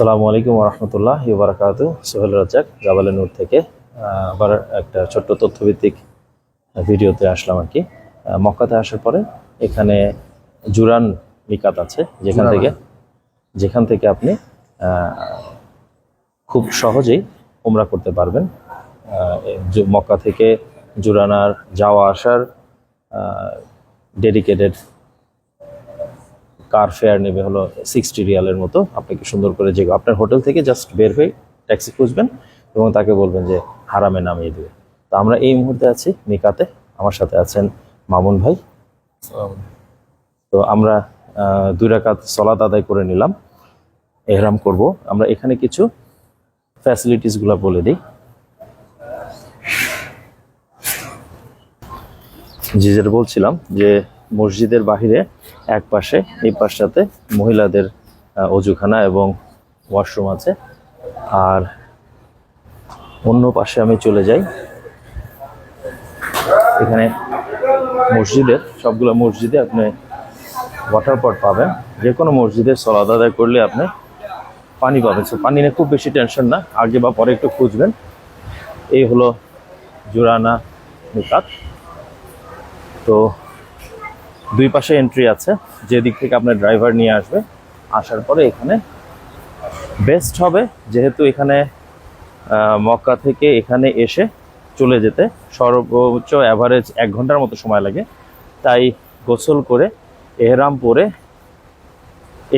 আসসালামু আলাইকুম রহমতুল্লাহ ইবরাকাত সোহেল রাজ্জাক জাবালে নূর থেকে আবার একটা ছোট্ট তথ্যভিত্তিক ভিডিওতে আসলাম আর কি। মক্কাতে আসার পরে এখানে জুরান মিকাত আছে যেখান থেকে যেখান থেকে আপনি খুব সহজেই উমরা করতে পারবেন। মক্কা থেকে জুরানার যাওয়া আসার ডেডিকেটেড কার ফেয়ার নেবে হলো সিক্সটি রিয়ালের মতো। আপনাকে সুন্দর করে যে আপনার হোটেল থেকে জাস্ট বের হয়ে ট্যাক্সি খুঁজবেন এবং তাকে বলবেন যে হারামে নামিয়ে দেবে। তো আমরা এই মুহূর্তে আছি মিকাতে। আমার সাথে আছেন মামুন ভাই। তো আমরা দুই রাকাত সলাত আদায় করে নিলাম এহরাম করব। আমরা এখানে কিছু ফ্যাসিলিটিসগুলো বলে দিই। যেটা বলছিলাম যে মসজিদের বাহিরে এক পাশে, এই পাশটাতে মহিলাদের অজুখানা এবং ওয়াশরুম আছে। আর অন্য পাশে আমি চলে যাই। এখানে মসজিদের, সবগুলো মসজিদে আপনি ওয়াটার পট পাবেন। যে কোনো মসজিদে সলাদ আদায় করলে আপনি পানি পাবেন। পানি নিয়ে খুব বেশি টেনশন না। আগে বা পরে একটু খুঁজবেন। এই হলো জুরানা নিকাত তো দুই পাশে এন্ট্রি আছে যে দিক থেকে আপনার ড্রাইভার নিয়ে আসবে। আসার পরে এখানে বেস্ট হবে, যেহেতু এখানে মক্কা থেকে এখানে এসে চলে যেতে সর্বোচ্চ অ্যাভারেজ এক ঘণ্টার মতো সময় লাগে। তাই গোসল করে এহরাম পরে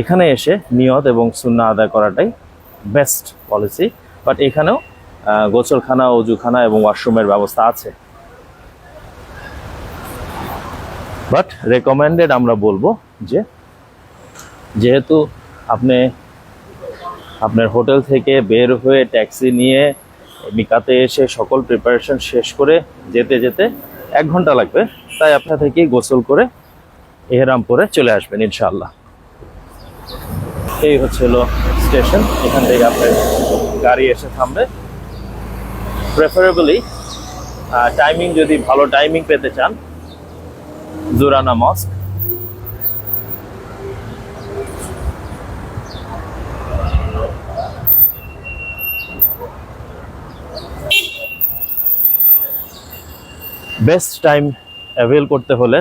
এখানে এসে নিয়ত এবং সুন্না আদায় করাটাই বেস্ট পলিসি বাট এখানেও গোসলখানা, অজুখানা এবং ওয়াশরুমের ব্যবস্থা আছে। বাট রেকমেন্ডেড আমরা বলব যে, যেহেতু আপনি, আপনার হোটেল থেকে বের হয়ে ট্যাক্সি নিয়ে মিকাতে এসে সকল প্রিপারেশন শেষ করে যেতে যেতে এক ঘণ্টা লাগবে, তাই আপনার থেকেই গোসল করে এহরাম করে চলে আসবেন ইনশাআল্লাহ। এই হচ্ছে হলো স্টেশন এখান থেকে আপনার গাড়ি এসে থামবে। প্রেফারেবলি টাইমিং যদি ভালো টাইমিং পেতে চান জোরানা মস্ক। বেস্ট টাইম অ্যাভেল করতে হলে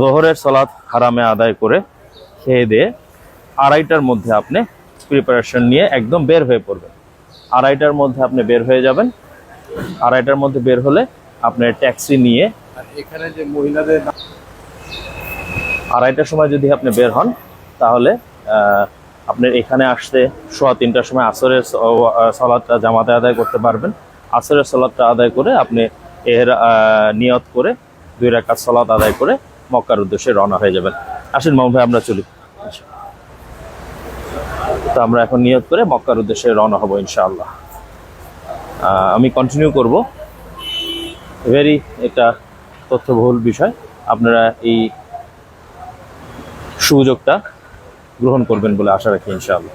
জোহরের সলাৎ হারামে আদায় করে খেয়ে দিয়ে আড়াইটার মধ্যে আপনি প্রিপারেশন নিয়ে একদম বের হয়ে পড়বেন। আড়াইটার মধ্যে আপনি বের হয়ে যাবেন। আড়াইটার মধ্যে বের হলে আপনার ট্যাক্সি নিয়ে। এখানে যে মহিলাদের আড়াইটার সময় যদি আপনি বের হন তাহলে আপনার এখানে আসতে সোয়া তিনটার সময় আসরের সলাদটা জামাতে আদায় করতে পারবেন। আসরের সলাদটা আদায় করে আপনি এর নিয়ত করে দুই রাকাত সলাদ আদায় করে মক্কার উদ্দেশ্যে রওনা হয়ে যাবেন। আসেন মামু ভাই আমরা চলি। তো আমরা এখন নিয়ত করে মক্কার উদ্দেশ্যে রওনা হব ইনশাআল্লাহ। আমি কন্টিনিউ করব। ভেরি একটা তথ্যবহুল বিষয়। আপনারা এই সুযোগটা গ্রহণ করবেন বলে আশা রাখি ইনশাআল্লাহ।